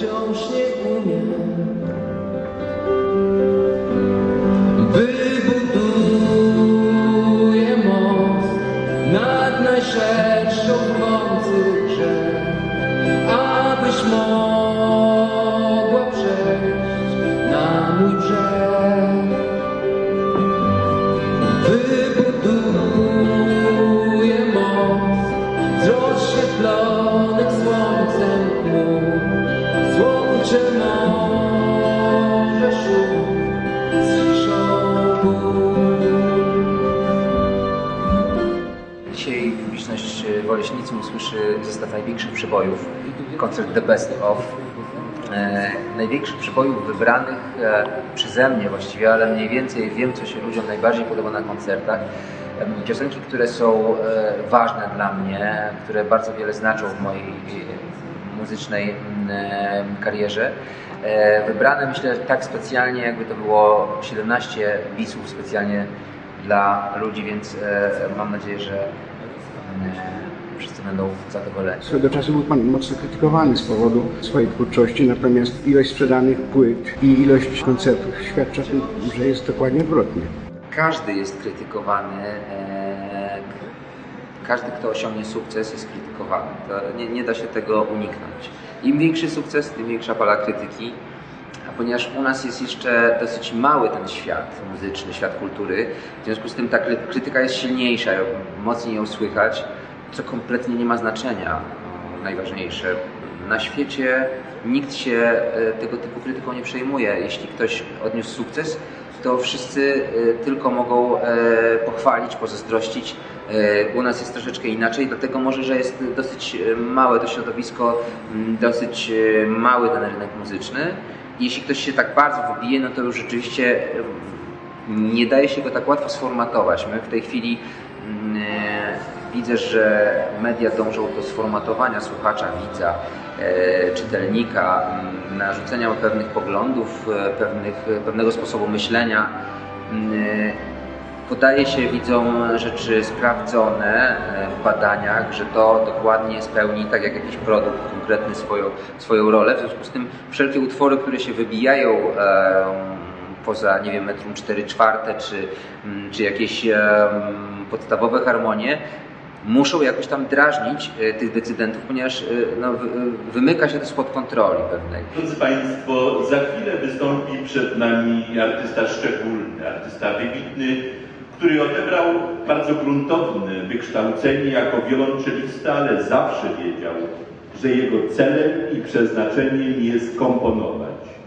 wciąż nie umiem. Dzisiaj publiczność e, w Oleśnicy usłyszy zestaw największych przybojów, koncert The Best Of. E, największych przybojów wybranych e, przeze mnie właściwie, ale mniej więcej wiem, co się ludziom najbardziej podoba na koncertach. Em, Piosenki, które są e, ważne dla mnie, które bardzo wiele znaczą w mojej e, muzycznej e, karierze. E, Wybrane myślę tak specjalnie, jakby to było 17 bisów specjalnie dla ludzi, więc e, mam nadzieję, że e, wszyscy będą zadowoleni. Swego czasu był Pan mocno krytykowany z powodu swojej twórczości, natomiast ilość sprzedanych płyt i ilość koncertów świadczy o tym, że jest dokładnie odwrotnie. Każdy jest krytykowany. e, Każdy, kto osiągnie sukces, jest krytykowany. Nie, nie da się tego uniknąć. Im większy sukces, tym większa fala krytyki. A ponieważ u nas jest jeszcze dosyć mały ten świat muzyczny, świat kultury, w związku z tym ta kry- krytyka jest silniejsza, mocniej ją słychać, co kompletnie nie ma znaczenia. Najważniejsze, na świecie nikt się e, tego typu krytyką nie przejmuje. Jeśli ktoś odniósł sukces, to wszyscy e, tylko mogą e, pochwalić, pozazdrościć. U nas jest troszeczkę inaczej, dlatego może, że jest dosyć małe to środowisko, dosyć mały ten rynek muzyczny. Jeśli ktoś się tak bardzo wybije, no to już rzeczywiście e, nie daje się go tak łatwo sformatować. My w tej chwili mm, e, widzę, że media dążą do sformatowania słuchacza, widza, e, czytelnika, mm, narzucenia pewnych poglądów, e, pewnych, pewnego sposobu myślenia. Podaje się widzom rzeczy sprawdzone e, w badaniach, że to dokładnie spełni, tak jak jakiś produkt konkretny, swoją, swoją rolę. W związku z tym wszelkie utwory, które się wybijają poza, nie wiem, metrum 4 czwarte, czy, mm, czy jakieś podstawowe harmonie, muszą jakoś tam drażnić e, tych decydentów, ponieważ e, no, wy- wymyka się to spod kontroli pewnej. Drodzy Państwo, za chwilę wystąpi przed nami artysta szczególny, artysta wybitny, który odebrał bardzo gruntowne wykształcenie jako wiolonczelista, ale zawsze wiedział, że jego celem i przeznaczeniem jest komponować.